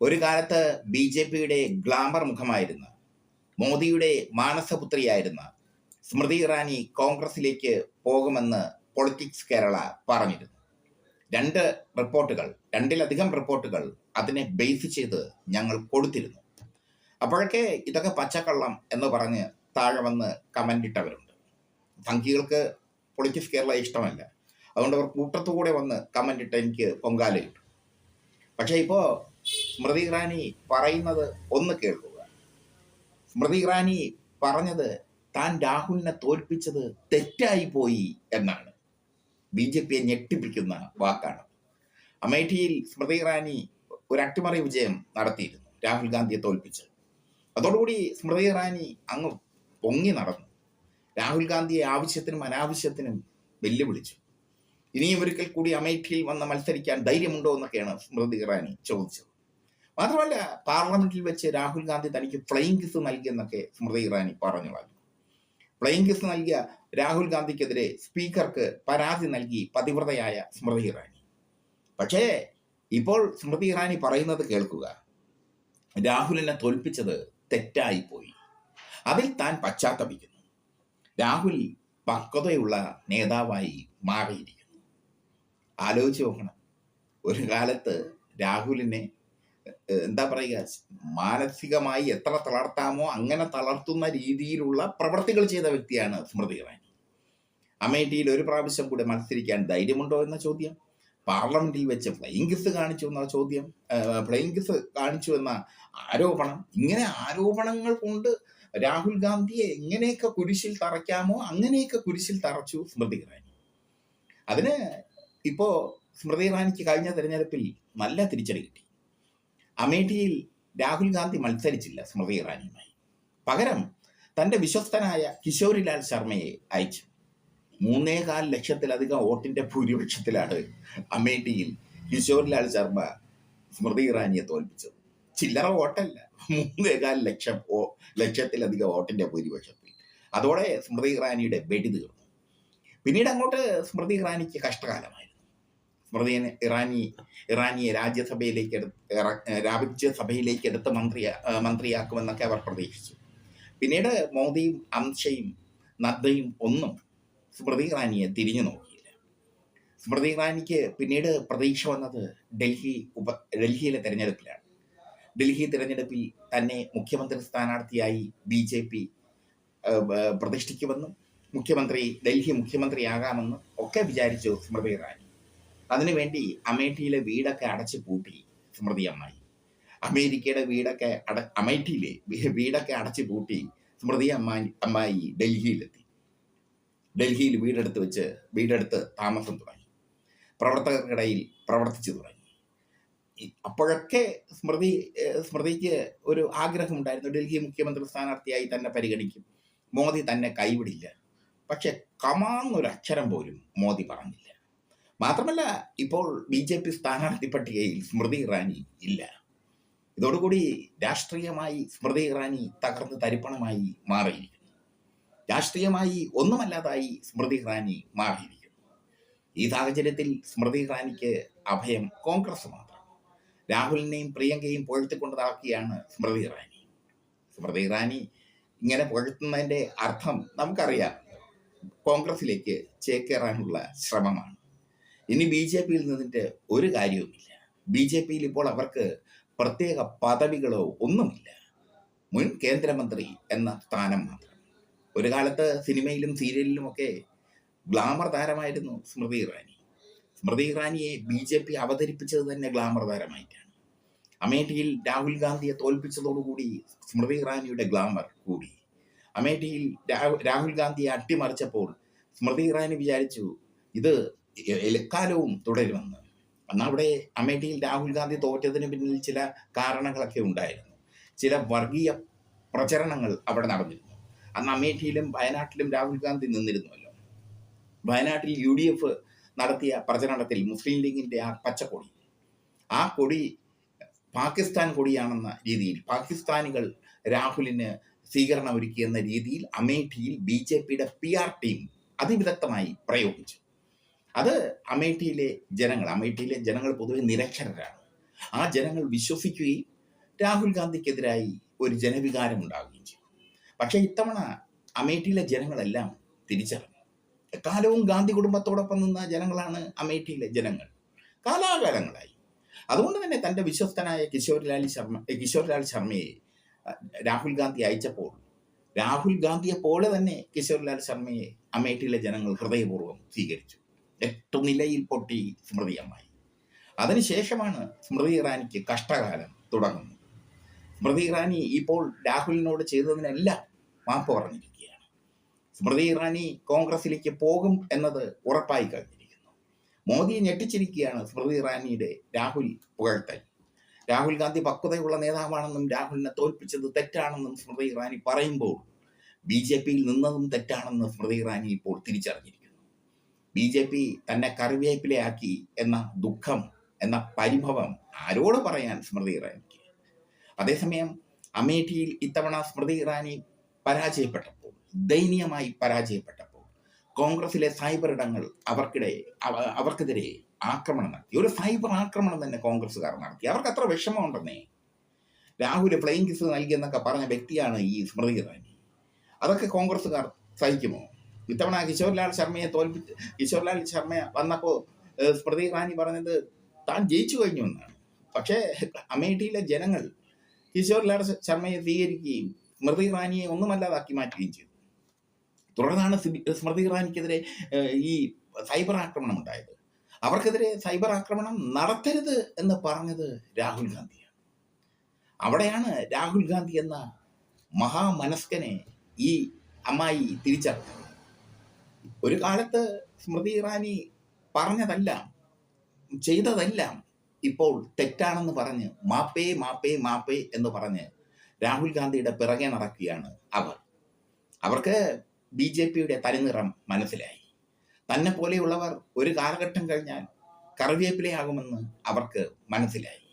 ഒരു കാലത്ത് B J പിയുടെ ഗ്ലാമർ മുഖമായിരുന്ന മോദിയുടെ മാനസപുത്രിയായിരുന്ന സ്മൃതി ഇറാനി കോൺഗ്രസിലേക്ക് പോകുമെന്ന് പൊളിറ്റിക്സ് കേരള പറഞ്ഞിരുന്നു. രണ്ട് റിപ്പോർട്ടുകൾ രണ്ടിലധികം റിപ്പോർട്ടുകൾ അതിനെ ബേസ് ചെയ്ത് ഞങ്ങൾ കൊടുത്തിരുന്നു. അപ്പോഴൊക്കെ ഇതൊക്കെ പച്ചക്കള്ളം എന്ന് പറഞ്ഞ് താഴെ വന്ന് കമന്റ് ഇട്ടവരുണ്ട്. സംഖ്യകൾക്ക് പൊളിറ്റിക്സ് കേരള ഇഷ്ടമല്ല. അതുകൊണ്ട് അവർ കൂട്ടത്തുകൂടെ വന്ന് കമന്റ് ഇട്ട് എനിക്ക് പൊങ്കാല കിട്ടും പക്ഷേ ഇപ്പോൾ സ്മൃതി ഇറാനി പറയുന്നത് ഒന്ന് കേൾക്കുക. സ്മൃതി ഇറാനി പറഞ്ഞത് താൻ രാഹുലിനെ തോൽപ്പിച്ചത് തെറ്റായി പോയി എന്നാണ്. ബി ജെ പിയെ ഞെട്ടിപ്പിക്കുന്ന വാക്കാണ്. അമേഠിയിൽ സ്മൃതി ഇറാനി ഒരു അട്ടിമറി വിജയം നടത്തിയിരുന്നു രാഹുൽ ഗാന്ധിയെ തോൽപ്പിച്ച്. അതോടുകൂടി സ്മൃതി ഇറാനി അങ്ങ് പൊങ്ങി നടന്നു. രാഹുൽ ഗാന്ധിയെ ആവശ്യത്തിനും അനാവശ്യത്തിനും വെല്ലുവിളിച്ചു. ഇനിയും ഒരിക്കൽ കൂടി അമേഠിയിൽ വന്ന് മത്സരിക്കാൻ ധൈര്യമുണ്ടോ എന്നൊക്കെയാണ് സ്മൃതി ഇറാനി ചോദിച്ചത്. മാത്രമല്ല പാർലമെന്റിൽ വെച്ച് രാഹുൽ ഗാന്ധി തനിക്ക് ഫ്ലൈയിങ് കിസ് നൽകിയെന്നൊക്കെ സ്മൃതി ഇറാനി പറഞ്ഞു കളഞ്ഞു ഫ്ലൈയിങ് കിസ് നൽകിയ രാഹുൽ ഗാന്ധിക്കെതിരെ സ്പീക്കർക്ക് പരാതി നൽകി പതിവ്രതയായ സ്മൃതി ഇറാനി. പക്ഷേ ഇപ്പോൾ സ്മൃതി ഇറാനി പറയുന്നത് കേൾക്കുക. രാഹുലിനെ തോൽപ്പിച്ചത് തെറ്റായി പോയി അതിൽ താൻ പശ്ചാത്തപിക്കുന്നു. രാഹുൽ പക്വതയുള്ള നേതാവായി മാറിയിരിക്കുന്നു. ആലോചിച്ച് നോക്കണം. ഒരു കാലത്ത് രാഹുലിനെ എന്താ പറയുക മാനസികമായി എത്ര തളർത്താമോ അങ്ങനെ തളർത്തുന്ന രീതിയിലുള്ള പ്രവർത്തികൾ ചെയ്ത വ്യക്തിയാണ് സ്മൃതി ഇറാനി. അമേഠിയിൽ ഒരു പ്രാവശ്യം കൂടെ മത്സരിക്കാൻ ധൈര്യമുണ്ടോ എന്ന ചോദ്യം. പാർലമെന്റിൽ വെച്ച് ഫ്ലൈയിങ് കിസ് കാണിച്ചു എന്ന ചോദ്യം. ഫ്ലൈയിങ് കിസ് കാണിച്ചു എന്ന ആരോപണം. ഇങ്ങനെ ആരോപണങ്ങൾ കൊണ്ട് രാഹുൽ ഗാന്ധിയെ എങ്ങനെയൊക്കെ കുരിശിൽ തറയ്ക്കാമോ അങ്ങനെയൊക്കെ കുരിശിൽ തറച്ചു സ്മൃതി ഇറാനി. അതിന് ഇപ്പോ സ്മൃതി ഇറാനിക്ക് കഴിഞ്ഞ തെരഞ്ഞെടുപ്പിൽ നല്ല തിരിച്ചടി കിട്ടി. അമേഠിയിൽ രാഹുൽ ഗാന്ധി മത്സരിച്ചില്ല സ്മൃതി ഇറാനിയുമായി. പകരം തന്റെ വിശ്വസ്തനായ കിഷോരിലാൽ ശർമ്മയെ അയച്ചു. മൂന്നേകാൽ ലക്ഷത്തിലധികം വോട്ടിന്റെ ഭൂരിപക്ഷത്തിലാണ് അമേഠിയിൽ കിശോരിലാൽ ശർമ്മ സ്മൃതി ഇറാനിയെ തോൽപ്പിച്ചത്. ചില്ലറ വോട്ടല്ല മൂന്നേകാൽ ലക്ഷം വോ ലക്ഷത്തിലധികം വോട്ടിന്റെ ഭൂരിപക്ഷത്തിൽ. അതോടെ സ്മൃതി ഇറാനിയുടെ വെടി തീർന്നു. പിന്നീട് അങ്ങോട്ട് സ്മൃതി ഇറാനിക്ക് കഷ്ടകാലമായിരുന്നു സ്മൃതി ഇറാനി ഇറാനിയെ രാജ്യസഭയിലേക്ക് എടുത്ത് രാജ്യസഭയിലേക്ക് എടുത്ത് മന്ത്രി മന്ത്രിയാക്കുമെന്നൊക്കെ അവർ പ്രതീക്ഷിച്ചു. പിന്നീട് മോദിയും അമിത്ഷയും നദ്ദയും ഒന്നും സ്മൃതി ഇറാനിയെ തിരിഞ്ഞു നോക്കിയില്ല. സ്മൃതി ഇറാനിക്ക് പിന്നീട് പ്രതീക്ഷ വന്നത് ഡൽഹി ഉപ ഡൽഹിയിലെ തെരഞ്ഞെടുപ്പിലാണ്. ഡൽഹി തിരഞ്ഞെടുപ്പിൽ തന്നെ മുഖ്യമന്ത്രി സ്ഥാനാർത്ഥിയായി ബി ജെ പി പ്രതിഷ്ഠിക്കുമെന്നും മുഖ്യമന്ത്രി ഡൽഹി മുഖ്യമന്ത്രിയാകാമെന്നും ഒക്കെ വിചാരിച്ചു സ്മൃതി ഇറാനി. അതിനുവേണ്ടി അമേഠിയിലെ വീടൊക്കെ അടച്ചു പൂട്ടി സ്മൃതി അമ്മായി. അമേരിക്കയുടെ വീടൊക്കെ അട അമേഠിയിലെ വീടൊക്കെ അടച്ചു പൂട്ടി സ്മൃതി അമ്മായി അമ്മായി ഡൽഹിയിലെത്തി. ഡൽഹിയിൽ വീടെടുത്ത് വെച്ച് വീടെടുത്ത് താമസം തുടങ്ങി. പ്രവർത്തകർക്കിടയിൽ പ്രവർത്തിച്ചു തുടങ്ങി. അപ്പോഴൊക്കെ സ്മൃതി സ്മൃതിക്ക് ഒരു ആഗ്രഹമുണ്ടായിരുന്നു. ഡൽഹി മുഖ്യമന്ത്രി സ്ഥാനാർത്ഥിയായി തന്നെ പരിഗണിക്കും. മോദി തന്നെ കൈവിടില്ല. പക്ഷെ കമാന്നൊരു അക്ഷരം പോലും മോദി പറഞ്ഞില്ല. മാത്രമല്ല ഇപ്പോൾ ബി ജെ പി സ്ഥാനാർത്ഥി പട്ടികയിൽ സ്മൃതി ഇറാനി ഇല്ല. ഇതോടുകൂടി രാഷ്ട്രീയമായി സ്മൃതി ഇറാനി തകർന്ന് തരിപ്പണമായി മാറിയിരിക്കുന്നു. രാഷ്ട്രീയമായി ഒന്നുമല്ലാതായി സ്മൃതി ഇറാനി മാറിയിരിക്കുന്നു. ഈ സാഹചര്യത്തിൽ സ്മൃതി ഇറാനിക്ക് അഭയം കോൺഗ്രസ് മാത്രം. രാഹുലിനെയും പ്രിയങ്കയും പുഴത്തിക്കൊണ്ട് നടക്കുകയാണ് സ്മൃതി ഇറാനി. സ്മൃതി ഇറാനി ഇങ്ങനെ പൊഴുത്തുന്നതിന്റെ അർത്ഥം നമുക്കറിയാം. കോൺഗ്രസിലേക്ക് ചേക്കേറാനുള്ള ശ്രമമാണ്. ഇനി ബി ജെ പിയിൽ നിന്നിട്ട് ഒരു കാര്യവുമില്ല. ബി ജെ പിയിൽ ഇപ്പോൾ അവർക്ക് പ്രത്യേക പദവികളോ ഒന്നുമില്ല. മുൻ കേന്ദ്രമന്ത്രി എന്ന സ്ഥാനം മാത്രം. ഒരു കാലത്ത് സിനിമയിലും സീരിയലിലും ഒക്കെ ഗ്ലാമർ താരമായിരുന്നു സ്മൃതി ഇറാനി. സ്മൃതി ഇറാനിയെ ബി ജെ പി അവതരിപ്പിച്ചത് തന്നെ ഗ്ലാമർ താരമായിട്ടാണ്. അമേഠിയിൽ രാഹുൽ ഗാന്ധിയെ തോൽപ്പിച്ചതോടുകൂടി സ്മൃതി ഇറാനിയുടെ ഗ്ലാമർ കൂടി. അമേഠിയിൽ രാഹുൽ ഗാന്ധിയെ അട്ടിമറിച്ചപ്പോൾ സ്മൃതി ഇറാനി വിചാരിച്ചു ഇത് എക്കാലവും തുടരുമെന്ന് അന്ന് അവിടെ അമേഠിയിൽ രാഹുൽ ഗാന്ധി തോറ്റതിന് പിന്നിൽ ചില കാരണങ്ങളൊക്കെ ഉണ്ടായിരുന്നു. ചില വർഗീയ പ്രചരണങ്ങൾ അവിടെ നടന്നിരുന്നു. അന്ന് അമേഠിയിലും വയനാട്ടിലും രാഹുൽ ഗാന്ധി നിന്നിരുന്നുവല്ലോ വയനാട്ടിൽ യു ഡി എഫ് നടത്തിയ പ്രചരണത്തിൽ മുസ്ലിം ലീഗിന്റെ ആ പച്ചക്കൊടി. ആ കൊടി പാകിസ്ഥാൻ കൊടിയാണെന്ന രീതിയിൽ പാകിസ്ഥാനികൾ രാഹുലിന് സ്വീകരണം ഒരുക്കിയെന്ന രീതിയിൽ അമേഠിയിൽ ബി ജെ പിയുടെ പി ആർ ടീം അതിവിദഗ്ധമായി പ്രയോഗിച്ചു. അത് അമേഠിയിലെ ജനങ്ങൾ അമേഠിയിലെ ജനങ്ങൾ പൊതുവെ നിരക്ഷരരാണ്. ആ ജനങ്ങൾ വിശ്വസിക്കുകയും രാഹുൽ ഗാന്ധിക്കെതിരായി ഒരു ജനവികാരം ഉണ്ടാവുകയും ചെയ്തു. പക്ഷേ ഇത്തവണ അമേഠിയിലെ ജനങ്ങളെല്ലാം തിരിച്ചറിഞ്ഞു. കാലവും ഗാന്ധി കുടുംബത്തോടൊപ്പം നിന്ന ജനങ്ങളാണ് അമേഠിയിലെ ജനങ്ങൾ. കാലാകാലങ്ങളായി. അതുകൊണ്ട് തന്നെ തന്റെ വിശ്വസ്തനായ കിഷോർലാൽ ശർമ്മ കിഷോർലാൽ ശർമ്മയെ രാഹുൽ ഗാന്ധി അയച്ചപ്പോൾ രാഹുൽ ഗാന്ധിയെ പോലെ തന്നെ കിഷോർലാൽ ശർമ്മയെ അമേഠിയിലെ ജനങ്ങൾ ഹൃദയപൂർവം സ്വീകരിച്ചു. എട്ടു നിലയിൽ പൊട്ടി സ്മൃതി അമ്മായി അതിനുശേഷമാണ് സ്മൃതി ഇറാനിക്ക് കഷ്ടകാലം തുടങ്ങുന്നത്. സ്മൃതി ഇറാനി ഇപ്പോൾ രാഹുലിനോട് ചെയ്തതിനെല്ലാം മാപ്പ് പറഞ്ഞിരിക്കുകയാണ്. സ്മൃതി ഇറാനി കോൺഗ്രസിലേക്ക് പോകും എന്നത് ഉറപ്പായി കഴിഞ്ഞിരിക്കുന്നു. മോദിയെ ഞെട്ടിച്ചിരിക്കുകയാണ് സ്മൃതി ഇറാനിയുടെ രാഹുൽ പുകഴ്ത്തൽ. രാഹുൽ ഗാന്ധി പക്വതയുള്ള നേതാവാണെന്നും രാഹുലിനെ തോൽപ്പിച്ചത് തെറ്റാണെന്നും സ്മൃതി ഇറാനി പറയുമ്പോൾ ബി ജെ പിയിൽ നിന്നതും തെറ്റാണെന്ന് സ്മൃതി ഇറാനി ഇപ്പോൾ തിരിച്ചറിഞ്ഞിരിക്കുന്നു. ബി ജെ പി തന്നെ കറിവേപ്പിലയാക്കി എന്ന ദുഃഖം എന്ന പരിഭവം ആരോട് പറയാൻ സ്മൃതി ഇറാനിക്ക്? അതേസമയം അമേഠിയിൽ ഇത്തവണ സ്മൃതി ഇറാനി പരാജയപ്പെട്ടപ്പോൾ ദയനീയമായി പരാജയപ്പെട്ടപ്പോൾ കോൺഗ്രസിലെ സൈബർ ഇടങ്ങൾ അവർക്കിടെ അവ- അവർക്കെതിരെ ആക്രമണം നടത്തി. ഒരു സൈബർ ആക്രമണം തന്നെ കോൺഗ്രസ്സുകാർ നടത്തി. അവർക്ക് അത്ര വിഷമമുണ്ടെന്നേ. രാഹുൽ ഫ്ലൈങ് കിസ് നൽകിയെന്നൊക്കെ പറഞ്ഞ വ്യക്തിയാണ് ഈ സ്മൃതി ഇറാനി. അതൊക്കെ കോൺഗ്രസ്സുകാർ സഹിക്കുമോ? ഇത്തവണ കിഷോർലാൽ ശർമ്മയെ തോൽപ്പിച്ച് കിഷോർലാൽ ശർമ്മ വന്നപ്പോൾ സ്മൃതി ഇറാനി പറഞ്ഞത് താൻ ജയിച്ചു കഴിഞ്ഞു എന്നാണ്. പക്ഷേ അമേഠിയിലെ ജനങ്ങൾ കിഷോർലാൽ ശർമ്മയെ സ്വീകരിക്കുകയും സ്മൃതി ഇറാനിയെ ഒന്നുമല്ലാതാക്കി മാറ്റുകയും ചെയ്തു. തുടർന്നാണ് സ്മൃതി ഇറാനിക്കെതിരെ ഈ സൈബർ ആക്രമണം ഉണ്ടായത്. അവർക്കെതിരെ സൈബർ ആക്രമണം നടത്തരുത് എന്ന് പറഞ്ഞത് രാഹുൽ ഗാന്ധിയാണ്. അവിടെയാണ് രാഹുൽ ഗാന്ധി എന്ന മഹാമനസ്കനെ ഈ അമ്മായി തിരിച്ചറിഞ്ഞത്. ഒരു കാലത്ത് സ്മൃതി ഇറാനി പറഞ്ഞതല്ല ചെയ്തതെല്ലാം ഇപ്പോൾ തെറ്റാണെന്ന് പറഞ്ഞ് മാപ്പേ മാപ്പേ മാപ്പേ എന്ന് പറഞ്ഞ് രാഹുൽ ഗാന്ധിയുടെ പിറകെ നടക്കുകയാണ് അവർ. അവർക്ക് ബി ജെ പിയുടെ തനിനിറം മനസ്സിലായി. തന്നെ പോലെയുള്ളവർ ഒരു കാലഘട്ടം കഴിഞ്ഞാൽ കറിവേപ്പിലയാകുമെന്ന് അവർക്ക് മനസ്സിലായി.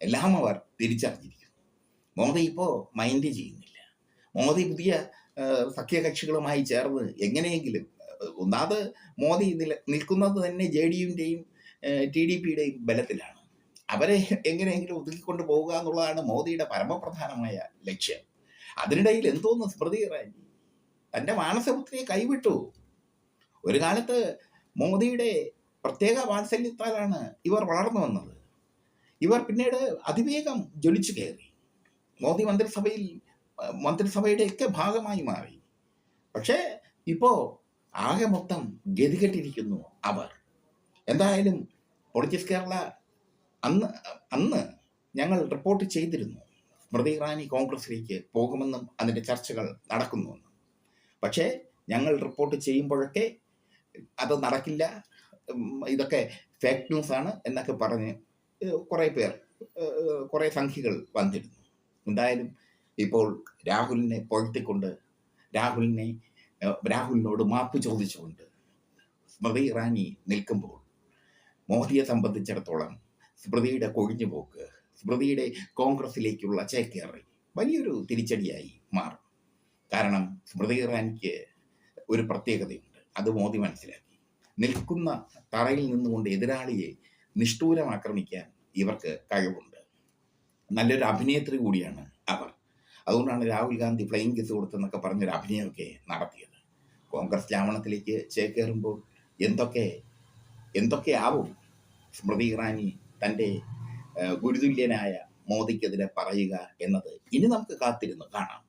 എല്ലാം അവർ തിരിച്ചറിഞ്ഞിരിക്കുന്നു. മോദി ഇപ്പോൾ മൈൻഡ് ചെയ്യുന്നില്ല. മോദി പുതിയ സഖ്യകക്ഷികളുമായി ചേർന്ന് എങ്ങനെയെങ്കിലും ഒന്നാമത് മോദി നില നിൽക്കുന്നത് തന്നെ ജെ ഡി യുവിന്റെയും ടി ഡി പിയുടെയും ബലത്തിലാണ്. അവരെ എങ്ങനെയെങ്കിലും ഒതുക്കിക്കൊണ്ട് പോവുക എന്നുള്ളതാണ് മോദിയുടെ പരമപ്രധാനമായ ലക്ഷ്യം. അതിനിടയിൽ എന്തോന്ന് സ്മൃതി ഇറാനി തന്റെ മാനസപുത്രിയെ കൈവിട്ടു. ഒരു കാലത്ത് മോദിയുടെ പ്രത്യേക വാത്സല്യത്താലാണ് ഇവർ വളർന്നു വന്നത്. ഇവർ പിന്നീട് അതിവേഗം ജ്വലിച്ചു കയറി. മോദി മന്ത്രിസഭയിൽ മന്ത്രിസഭയുടെ മന്ത്രിസഭയുടെയൊക്കെ ഭാഗമായി മാറി. പക്ഷേ ഇപ്പോ ആകെ മൊത്തം ഗതികെട്ടിരിക്കുന്നു അവർ. എന്തായാലും പൊളിറ്റിക്സ് കേരള അന്ന് അന്ന് ഞങ്ങൾ റിപ്പോർട്ട് ചെയ്തിരുന്നു. സ്മൃതി ഇറാനി കോൺഗ്രസിലേക്ക് പോകുമെന്നും അതിന്റെ ചർച്ചകൾ നടക്കുന്നുവെന്നും പക്ഷേ ഞങ്ങൾ റിപ്പോർട്ട് ചെയ്യുമ്പോഴൊക്കെ അത് നടക്കില്ല. ഇതൊക്കെ ഫേക്ക് ന്യൂസ് ആണ് എന്നൊക്കെ പറഞ്ഞ് കുറേ പേർ കുറേ സംഖ്യകൾ വന്നിരുന്നു. എന്തായാലും ഇപ്പോൾ രാഹുലിനെ പുകഴ്ത്തിക്കൊണ്ട് രാഹുലിനെ രാഹുലിനോട് മാപ്പ് ചോദിച്ചുകൊണ്ട് സ്മൃതി ഇറാനി നിൽക്കുമ്പോൾ മോദിയെ സംബന്ധിച്ചിടത്തോളം സ്മൃതിയുടെ കൊഴിഞ്ഞുപോക്ക് സ്മൃതിയുടെ കോൺഗ്രസിലേക്കുള്ള ചേക്കേറി വലിയൊരു തിരിച്ചടിയായി മാറും. കാരണം സ്മൃതി ഇറാനിക്ക് ഒരു പ്രത്യേകതയുണ്ട്. അത് മോദി മനസ്സിലാക്കി. നിൽക്കുന്ന തറയിൽ നിന്നുകൊണ്ട് എതിരാളിയെ നിഷ്ഠൂരം ആക്രമിക്കാൻ ഇവർക്ക് കഴിവുണ്ട്. നല്ലൊരു അഭിനേത്രി കൂടിയാണ് അവർ. അതുകൊണ്ടാണ് രാഹുൽ ഗാന്ധി ഫ്ലൈങ് കിസ് കൊടുത്തെന്നൊക്കെ പറഞ്ഞൊരു അഭിനയമൊക്കെ നടത്തിയത്. കോൺഗ്രസ് ചാവണത്തിലേക്ക് ചേക്കേറുമ്പോൾ എന്തൊക്കെ എന്തൊക്കെയാവും സ്മൃതി ഇറാനി തന്റെ ഗുരുതുല്യനായ മോദിക്കെതിരെ പറയുക എന്നത് ഇനി നമുക്ക് കാത്തിരുന്ന് കാണാം.